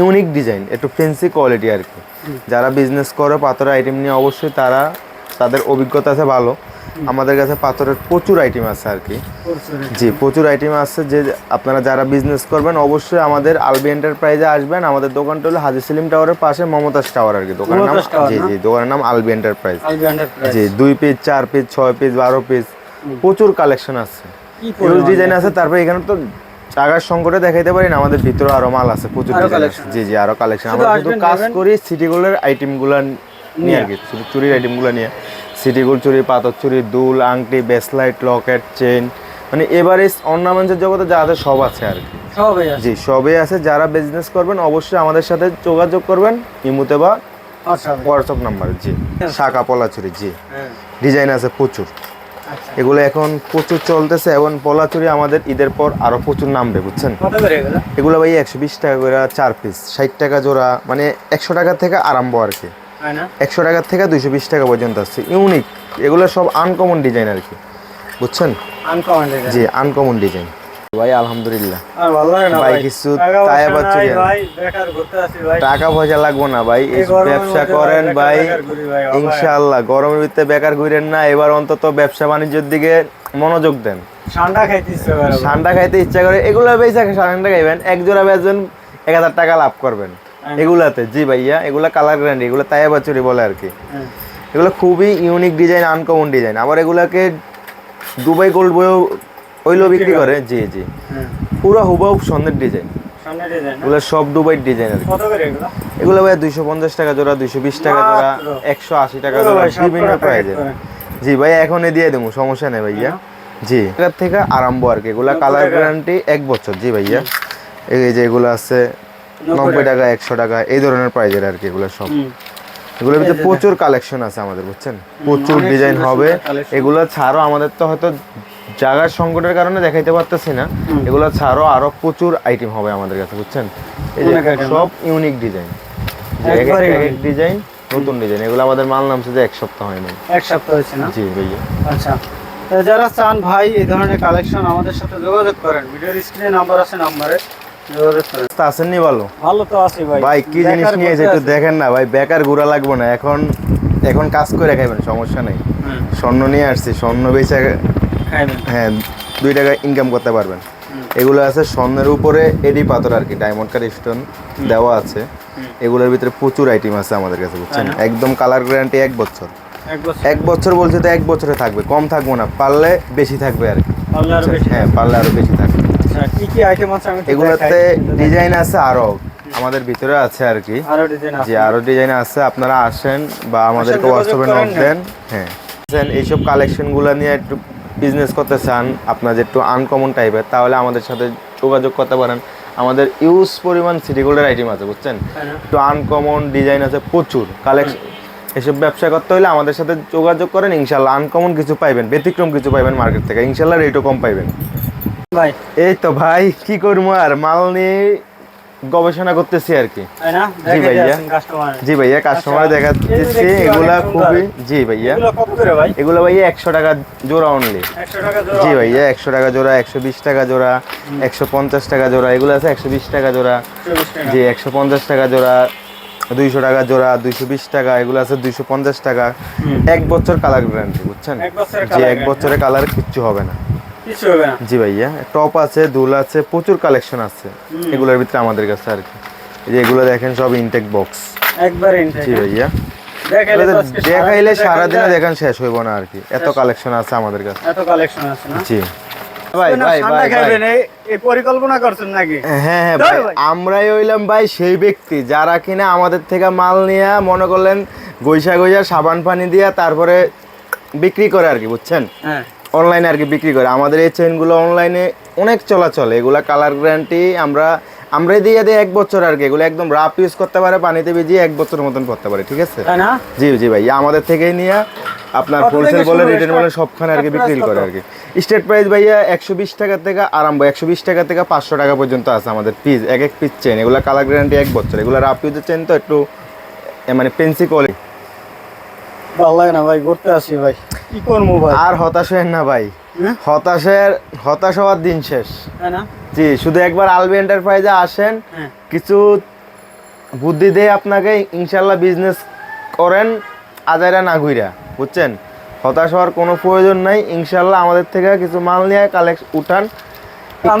Unique design একটু fancy quality আর কি। যারা বিজনেস করে পাথরের আইটেম নিয়ে অবশ্যই তারা তাদের অভিজ্ঞতা আছে ভালো। আমাদের কাছে পাথরের প্রচুর আইটেম আছে আর কি। জি প্রচুর আইটেম আছে যে আপনারা যারা বিজনেস করবেন অবশ্যই আমাদের আলবি এন্টারপ্রাইজে আসবেন। আমাদের দোকানটা হলো হাজি সেলিম টাওয়ারের পাশে মমতাজ টাওয়ার আর কি দোকানের নাম জি জি দোকানের নাম আলবি এন্টারপ্রাইজ জি দুই পিস চার পিস ছয় পিস বারো পিস প্রচুর কালেকশন আছে। ডিজাইন আছে তারপরে এখানে তো জায়গার সংকটে দেখাইতে পারি না আমাদের ভিতরে আরও মাল আছে প্রচুর জি জি আরও কালেকশন আমরা শুধু কাজ করি সিটি গোল্ডের আইটেমগুলা নিয়ে আর কি শুধু চুরির আইটেমগুলা নিয়ে। সিটি গোল্ড চুরি পাথর চুরি দুল আংটি বেসলাইট লকেট চেন মানে এবারে অর্নামেন্টসের জগতে যা আছে সব আছে আর কি। সবই আছে। জি সবই আছে যারা বিজনেস করবেন অবশ্যই আমাদের সাথে যোগাযোগ করবেন। ইমুতে বা আচ্ছা হোয়াটসঅ্যাপ নাম্বার জি। শাখা পলা চুরি জি। হ্যাঁ। ডিজাইন আছে প্রচুর। এগুলো এখন প্রচুর চলতেছে এবং পলাচুরি আমাদের ঈদের পর আরও প্রচুর নামবে বুঝছেন? এগুলো? এগুলো ভাই একশো বিশ টাকা করে চার পিস ষাট টাকা জোড়া মানে একশো টাকা থেকে আরম্ভ আর কি। একশো টাকা থেকে দুইশো বিশ টাকা পর্যন্ত আসছে ইউনিক। এগুলো সব আনকমন ডিজাইন আর কি বুঝছেন? আনকমন জি আনকমন ডিজাইন ভাই আলহামদুলিল্লাহ। ভাই কিছু টাকা তাই পয়সা আবার হয়। টাকা লাগবো না ভাই ব্যবসা করেন ভাই। ইনশাআল্লাহ গরমের ভিতরে বেকার ঘুরেন না এবার অন্তত ব্যবসা বাণিজ্যের দিকে মনোযোগ দেন। ঠান্ডা খাইতে ইচ্ছে করে ঠান্ডা খাইতে ইচ্ছা করে এগুলো বেচা ঠান্ডা খাইবেন এক জোড়া বেচবেন এক হাজার টাকা লাভ করবেন। এগুলাতে জি ভাইয়া এগুলা কালার গ্যারান্টি এগুলো তাই বাচুরি বলে আর কি। হ্যাঁ। এগুলো খুবই ইউনিক ডিজাইন আনকমন ডিজাইন আবার এগুলাকে দুবাই গোল্ড বইও ওইলো বিক্রি করে? জি জি। হ্যাঁ। পুরো হুবাহু সন্ধ্যের ডিজাইন? এগুলো সব দুবাই ডিজাইন আর এগুলো? ভাই দুইশো পঞ্চাশ টাকা জোড়া দুইশো বিশ টাকা জোড়া একশো আশি টাকা জোড়া বিভিন্ন প্রাইজের জি ভাই এখনই দিয়ে দেবো সমস্যা নেই ভাইয়া। জি এটার থেকে আরম্ভ আর কি। এগুলা কালার। গ্যারান্টি এক বছর জি ভাইয়া। এই যে এগুলো আছে নব্বই টাকা। একশো টাকা এই ধরনের প্রাইজের আর কি এগুলো সব। এগুলোর ভিতরে প্রচুর কালেকশন আছে আমাদের বুঝছেন প্রচুর ডিজাইন হবে এগুলো ছাড়াও আমাদের তো হয়তো জায়গার সংকটের কারণে দেখাইতে পারতেছি না। এগুলো ছাড়াও আরও প্রচুর আইটেম হবে আমাদের কাছে বুঝছেন? এই যে সব ইউনিক ডিজাইন। ডিজাইন নতুন ডিজাইন এগুলো আমাদের মাল নামছে যে এক সপ্তাহ হয়নি এক সপ্তাহ হয়েছে না? জি ভাইয়া। আচ্ছা। যারা চান ভাই এই ধরনের কালেকশন আমাদের সাথে যোগাযোগ করেন ভিডিওর স্ক্রিনে নাম্বার আছে নাম্বারে তা আসেননি ভালো? ভালো তো আছে ভাই। ভাই কি জিনিস বেকার নিয়েছে বসে একটু দেখেন না ভাই বেকার ঘোরা লাগবো না। এখন এখন কাজ করে খাইবেন সমস্যা নেই। স্বর্ণ নিয়ে আসছি স্বর্ণ বেচে। হ্যাঁ দুই টাকা ইনকাম করতে পারবেন। এগুলো আছে স্বর্ণের উপরে এডি পাথর আর কি ডায়মন্ড কার স্টোন দেওয়া আছে। এগুলোর ভিতরে প্রচুর আইটেম আছে আমাদের কাছে বুঝছেন? একদম কালার গ্যারান্টি এক বছর। এক বছর। বলছে তো এক বছরে থাকবে কম থাকব না পারলে বেশি থাকবে আর কি। হ্যাঁ পারলে আরও বেশি থাকবে। কি কি আইটেম আছে এগুলোতে ডিজাইন আছে আরও আমাদের ভিতরে আছে আর কি। যে আরও ডিজাইন আছে আপনারা আসেন বা আমাদেরকে হোয়াটসঅ্যাপে নক দেন। হ্যাঁ। এইসব কালেকশনগুলো নিয়ে একটু বিজনেস করতে চান আপনার যে একটু আনকমন টাইপের তাহলে আমাদের সাথে যোগাযোগ করতে পারেন। আমাদের ইউজ পরিমাণ সিটি গোল্ডের আইটেম আছে বুঝছেন? একটু আনকমন ডিজাইন আছে প্রচুর কালেকশন এসব ব্যবসা করতে হলে আমাদের সাথে যোগাযোগ করেন ইনশাল্লাহ আনকমন কিছু পাইবেন ব্যতিক্রম কিছু পাইবেন মার্কেট থেকে। ইনশাল্লাহ রেটও কম পাইবেন। ভাই। এই তো ভাই কি করব আর? মাল নিয়ে গবেষণা করতেছি আর কি। জি ভাইয়া। জি ভাইয়া কাস্টমার দেখাচ্ছি। যে দেখছি এগুলা খুবই জি ভাইয়া। এগুলো ভাইয়া একশো টাকা জোড়া অনলি 100 টাকা জোড়া জি ভাইয়া একশো টাকা জোড়া একশো বিশ টাকা জোড়া একশো পঞ্চাশ টাকা জোড়া এগুলো আছে একশো বিশ টাকা জোড়া। 24 জি একশো পঞ্চাশ টাকা জোড়া দুইশো টাকা জোড়া দুইশো বিশ টাকা এগুলো আছে দুইশো পঞ্চাশ টাকা। এক বছর কালার গ্যারান্টি বুঝছেন? color এক বছরে কালার কিচ্ছু হবে না। জি ভাইয়া টপ আছে দুল আছে প্রচুর কালেকশন আছে। এগুলোর ভিতরে আমাদের কাছে আর কি। যে এগুলো দেখেন সব ইনটেক বক্স একবার ইনটেক জি ভাইয়া। দেখাইলে সারাদিন দেখান শেষ হইব না আর কি। এত কালেকশন আছে আমাদের কাছে। এত কালেকশন আছে না? জি। ভাই ভাই ঠান্ডা ভাই ভাই। এই- এই পরিকল্পনা করছেন নাকি? হ্যাঁ হ্যাঁ ভাই। ভাই। আমরাই হইলাম ভাই সেই ব্যক্তি যারা কিনা আমাদের থেকে মাল নিয়ে মনে করলেন গৈসা গৈসা সাবান পানি দিয়া তারপরে বিক্রি করে আর কি বুঝছেন? হ্যাঁ। অনলাইনে আর কি বিক্রি করে। আমাদের এই চেনগুলো অনলাইনে অনেক চলাচল। এগুলা কালার গ্যারান্টি আমরা আমরাই দিয়ে দিই এক বছর আর কি এগুলো একদম রাফ ইউজ করতে পারে পানিতে ভিজিয়ে এক বছর মতন করতে পারে ঠিক আছে? জি জি ভাই। আমাদের থেকেই নিয়ে আপনার হোলসেল বলে রিটেল বলে সবখানে আর কি বিক্রি করে আর কি স্টেট প্রাইস ভাইয়া একশো বিশ টাকা থেকে আরম্ভ একশো বিশ টাকা থেকে পাঁচশো টাকা পর্যন্ত আছে আমাদের পিস এক এক পিস চেন এগুলো কালার গ্যারান্টি এক বছর। এগুলো রাফ ইউজের চেন তো একটু মানে পেন্সি কোয়ালিটি ভালো লাগে না ভাই ঘুরতে আসি ভাই। কি করব ভাই? আর হতাশ হয়েন না ভাই। হ্যাঁ? হতাশের হতাশ হওয়ার দিন শেষ। জি শুধু একবার আলবি এন্টারপ্রাইজে আসেন। হ্যাঁ। কিছু বুদ্ধি দিয়ে আপনাকে ইনশাল্লাহ বিজনেস করেন আজাইরা না ঘুইরা। বুঝছেন? হতাশ হওয়ার কোনো প্রয়োজন নাই। ইনশাল্লাহ আমাদের থেকে কিছু মাল নিয়ে কালেক্ট উঠান।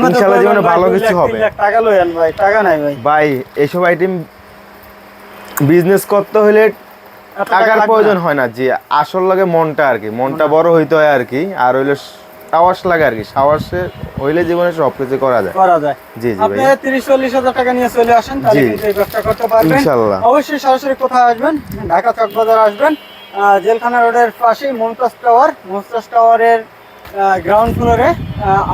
ইনশাল্লাহ জীবনে ভালো কিছু হবে। টাকা লইয়েন ভাই টাকা নাই ভাই। ভাই এসব আইটেম বিজনেস করতে হলে টাকার প্রয়োজন হয় না জি আসল লাগে মনটা আর কি। মনটা বড় হইতে হয় আর কি আর হইল সাহস লাগে আর কি। সাহসে হইলে জীবনে সব কিছু করা যায়। করা যায়। জি জি আপনি ভাই তিরিশ চল্লিশ হাজার টাকা নিয়ে চলে আসেন তাহলে কিন্তু এই ব্যবসা করতে পারবেন। ইনশাল্লাহ। অবশ্যই সরাসরি কোথায় আসবেন? ঢাকা চকবাজার আসবেন। জেলখানা রোডের পাশে মমতাজ টাওয়ার। মমতাজ টাওয়ারের গ্রাউন্ড ফ্লোরে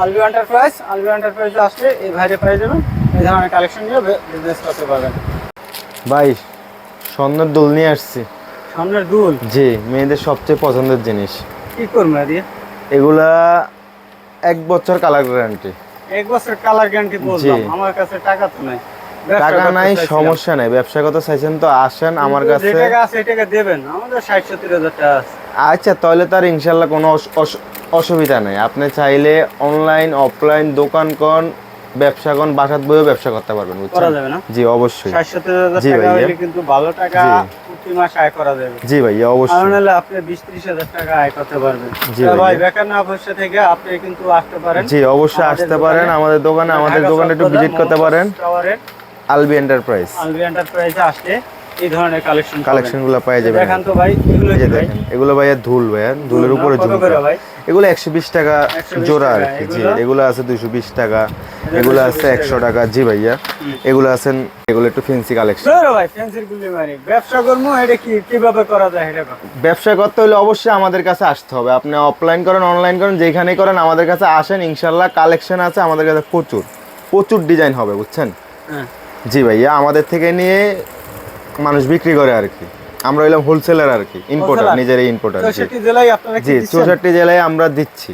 আলবি এন্টারপ্রাইজ আলবি এন্টারপ্রাইজে আসলে এই ভাইরে পেয়ে যাবেন এই ধরনের কালেকশন নিয়ে বিজনেস করতে পারবেন। ভাই স্বর্ণের দোল নিয়ে আসছি। সামনের দুল জি মেয়েদের সবচেয়ে পছন্দের জিনিস। কি করব দিয়ে? এগুলা এক বছর কালার গ্যারান্টি। এক বছর কালার গ্যারান্টি বললাম আমার কাছে টাকা তো নাই। টাকা নাই সমস্যা নাই ব্যবসা কথা চাইছেন তো আসেন আমার কাছে। টাকা আছে টাকা দেবেন আমাদের ষাট সত্তর টাকা আছে। আচ্ছা তাহলে তার ইনশাল্লাহ কোনো অস- অস- অসুবিধা নেই। আপনি চাইলে অনলাইন অফলাইন দোকান কন ব্যবসা কন বাসাত বইও ব্যবসা করতে পারবেন করা যাবে না? জি অবশ্যই। ষাট সত্তর হাজার জি টাকা হলে কিন্তু ভালো টাকা প্রতি মাস আয় করা যাবে। জি ভাইয়া অবশ্যই। তাহলে আপনি বিশ ত্রিশ হাজার টাকা আয় করতে পারবেন। জি ভাই। বেকার না অবশ্য থেকে আপনি কিন্তু আসতে পারেন। জি অবশ্যই আসতে পারেন। আমাদের দোকানে আমাদের দোকানে একটু ভিজিট করতে পারেন। আলবি এন্টারপ্রাইজ আলবি এন্টারপ্রাইজে আসলে এই ধরনের কালেকশন কালেকশনগুলো পাওয়া যাবে দেখান তো ভাই এগুলো কি ভাই? এগুলো ভাইয়া ধুল ভাইয়া। ধুলের উপরে ঝুমকা এগুলো একশো বিশ টাকা জোড়া আর কি জি। এগুলো? আছে দুশো বিশ টাকা। এগুলো আছে একশো টাকা জি ভাইয়া। এগুলো আছেন এগুলো একটু কালেকশন ভাই ফ্যান্সির গুলি মারি ব্যবসা করব এটা কি কীভাবে করা যায় এটা ব্যবসা করতে হলে অবশ্যই আমাদের কাছে আসতে হবে। আপনি অফলাইন করেন অনলাইন করেন যেখানেই করেন আমাদের কাছে আসেন। ইনশাল্লাহ কালেকশন আছে আমাদের কাছে প্রচুর। প্রচুর ডিজাইন হবে বুঝছেন? হ্যাঁ। জি ভাইয়া আমাদের থেকে নিয়ে মানুষ বিক্রি করে আর কি। আমরা হইলাম হোলসেলার আর কি ইম্পোর্টার Wholesaler? নিজের ইম্পোর্টার জি। চৌষট্টি জেলায় আপনারা জি চৌষট্টি জেলায় আমরা দিচ্ছি।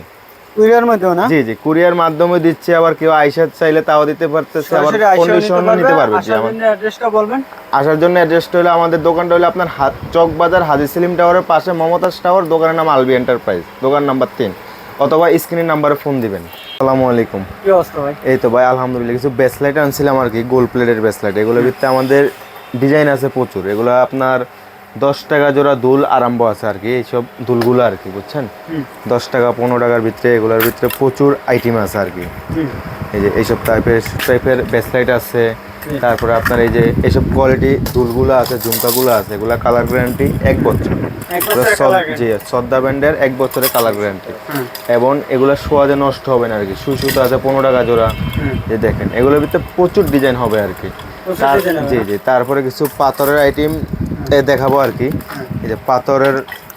কুরিয়ার মাধ্যমে না? জি জি কুরিয়ার মাধ্যমে দিচ্ছি আবার কেউ আইসার চাইলে তাও দিতে পারতেছে আবার সরাসরি কন্ডিশন নিতে পারবে। জি জন্য অ্যাড্রেসটা বলবেন। আসার জন্য অ্যাড্রেসটা হলো আমাদের দোকানটা হলো আপনার হাত চক বাজার হাজি সেলিম টাওয়ারের পাশে মমতাজ টাওয়ার দোকানের নাম আলবি এন্টারপ্রাইজ দোকান নাম্বার তিন। অথবা স্ক্রিনের নাম্বারে ফোন দিবেন। আসসালামু আলাইকুম। কি অবস্থা ভাই? এই তো ভাই আলহামদুলিল্লাহ কিছু ব্যাসলাইট আনছিলাম আর কি গোল্ড প্লেটের ব্যাসলাইট এগুলোর ভিতরে আমাদের ডিজাইন আছে প্রচুর। এগুলো আপনার দশ টাকা জোড়া দুল আরম্ভ আছে আর কি এইসব দুলগুলো আর কি বুঝছেন? দশ টাকা পনেরো টাকার ভিতরে এগুলোর ভিতরে প্রচুর আইটেম আছে আর কি। এই যে এইসব টাইপের টাইপের ব্যাসলাইট আছে তারপরে আপনার এই যে এইসব কোয়ালিটি দুলগুলো আছে ঝুমকাগুলো আছে এগুলো কালার গ্যারান্টি এক বছর। জি শ্রদ্ধা ব্যান্ডের এক বছরের কালার গ্যারান্টি এবং এগুলো সোয়াজে নষ্ট হবে না আর কি সুসুতো আছে পনেরো টাকা জোড়া। যে দেখেন এগুলোর ভিতরে প্রচুর ডিজাইন হবে আর কি। জি জি তারপরে কিছু পাথরের আইটেম দেখাবো আর কি। এই যে পাথরের